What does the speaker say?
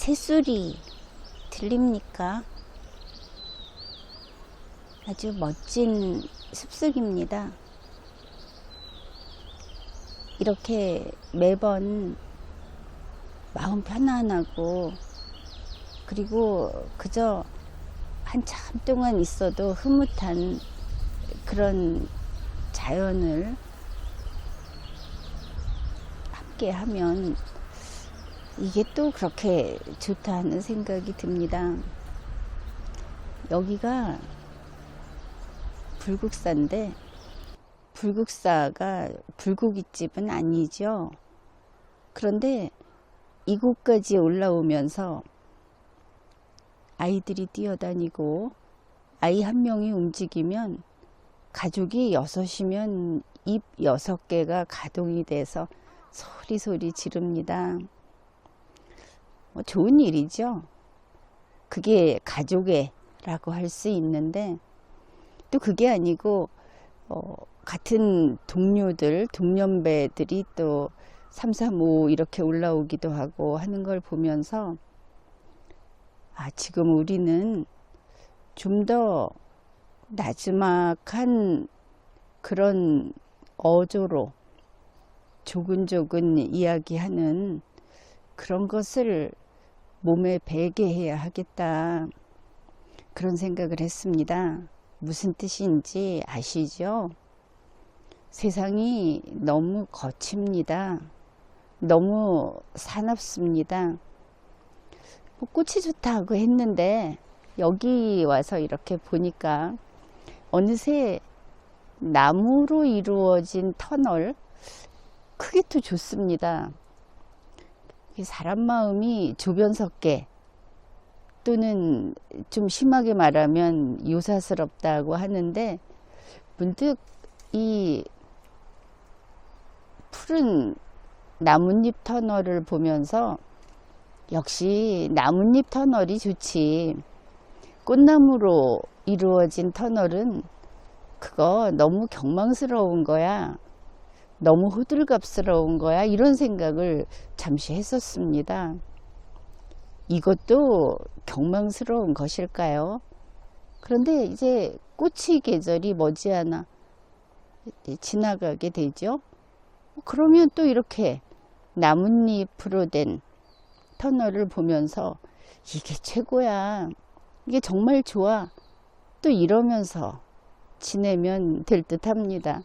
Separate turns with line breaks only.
새소리 들립니까? 아주 멋진 숲속입니다. 이렇게 매번 마음 편안하고 그리고 그저 한참 동안 있어도 흐뭇한 그런 자연을 함께 하면 이게 또 그렇게 좋다 하는 생각이 듭니다. 여기가 불국사인데 불국사가 불고기집은 아니죠. 그런데 이곳까지 올라오면서 아이들이 뛰어다니고 아이 한 명이 움직이면 가족이 여섯이면 입 여섯 개가 가동이 돼서 소리 소리 지릅니다. 뭐 좋은 일이죠. 그게 가족애라고 할 수 있는데 또 그게 아니고 어, 같은 동료들, 동년배들이 또 3, 3, 5 이렇게 올라오기도 하고 하는 걸 보면서 아, 지금 우리는 좀 더 나지막한 그런 어조로 조근조근 이야기하는 그런 것을 몸에 배게 해야 하겠다. 그런 생각을 했습니다. 무슨 뜻인지 아시죠? 세상이 너무 거칩니다. 너무 사납습니다. 뭐 꽃이 좋다고 했는데 여기 와서 이렇게 보니까 어느새 나무로 이루어진 터널 또 좋습니다. 사람 마음이 조변석계 또는 좀 심하게 말하면 요사스럽다고 하는데 문득 이 푸른 나뭇잎 터널을 보면서 역시 나뭇잎 터널이 좋지. 꽃나무로 이루어진 터널은 그거 너무 경망스러운 거야 너무 호들갑스러운 거야 이런 생각을 잠시 했었습니다. 이것도 경망스러운 것일까요? 그런데 이제 꽃이 계절이 머지않아 지나가게 되죠. 그러면 또 이렇게 나뭇잎으로 된 터널을 보면서 이게 최고야. 이게 정말 좋아. 또 이러면서 지내면 될 듯 합니다.